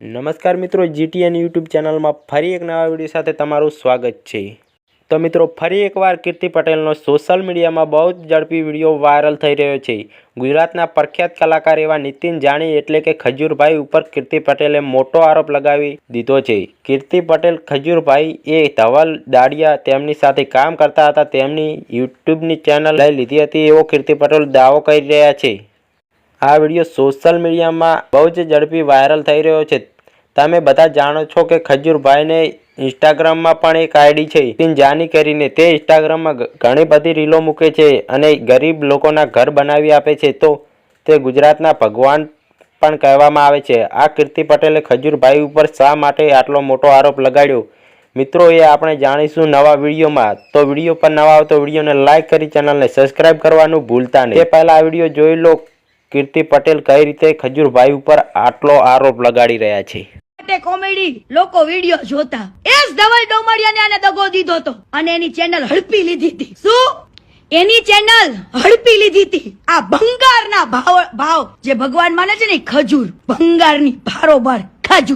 નમસ્કાર મિત્રો, GTN YouTube ચેનલમાં ફરી એક નવા વીડિયો સાથે તમારું સ્વાગત છે. તો મિત્રો, ફરી એકવાર કીર્તિ પટેલનો સોશિયલ મીડિયામાં બહુ જ ઝડપી વીડિયો વાયરલ થઈ રહ્યો છે. ગુજરાતના પ્રખ્યાત કલાકાર એવા નીતિન જાણી એટલે કે ખજૂરભાઈ ઉપર કીર્તિ પટેલે મોટો આરોપ લગાવી દીધો છે. કીર્તિ પટેલ, ખજૂરભાઈ એ ધવલ, દાડિયા તેમની સાથે કામ કરતા હતા. તેમની યુટ્યુબની ચેનલ લઈ લીધી હતી. એવો કીર્તિ પટેલ દાવો કરી રહ્યા છે. આ વીડિયો સોશિયલ મીડિયામાં બહુ જ ઝડપી વાયરલ થઈ રહ્યો છે. તમે બધા જાણો છો કે ખજૂરભાઈને ઇન્સ્ટાગ્રામમાં પણ એક આઈડી છે. નીતિન જાની કરીને તે ઇન્સ્ટાગ્રામમાં ઘણી બધી રીલો મૂકે છે અને ગરીબ લોકોના ઘર બનાવી આપે છે. તો તે ગુજરાતના ભગવાન પણ કહેવામાં આવે છે. આ કીર્તિ પટેલે ખજૂરભાઈ ઉપર શા માટે આટલો મોટો આરોપ લગાડ્યો? મિત્રો, એ આપણે જાણીશું નવા વિડીયોમાં. તો વીડિયો પર નવા આવતો વિડીયોને લાઇક કરી, ચેનલને સબસ્ક્રાઇબ કરવાનું ભૂલતા નહીં. તે પહેલાં આ વીડિયો જોઈ લો. કીર્તિ પટેલ કઈ રીતે ખજૂરભાઈ ઉપર આટલો આરોપ લગાડી રહ્યા છે? કોમેડી, લોકો વીડિયો જોતા. એ જ ધવલ ડોમડિયાને આને દગો દીધો તો. અને એની ચેનલ હડપી લીધી હતી. શું? એની ચેનલ હડપી લીધી હતી. આ ભંગારના ભાવ ભાવ જે ભગવાન માને છે ને ખજૂર. ભંગારની ભારોભાર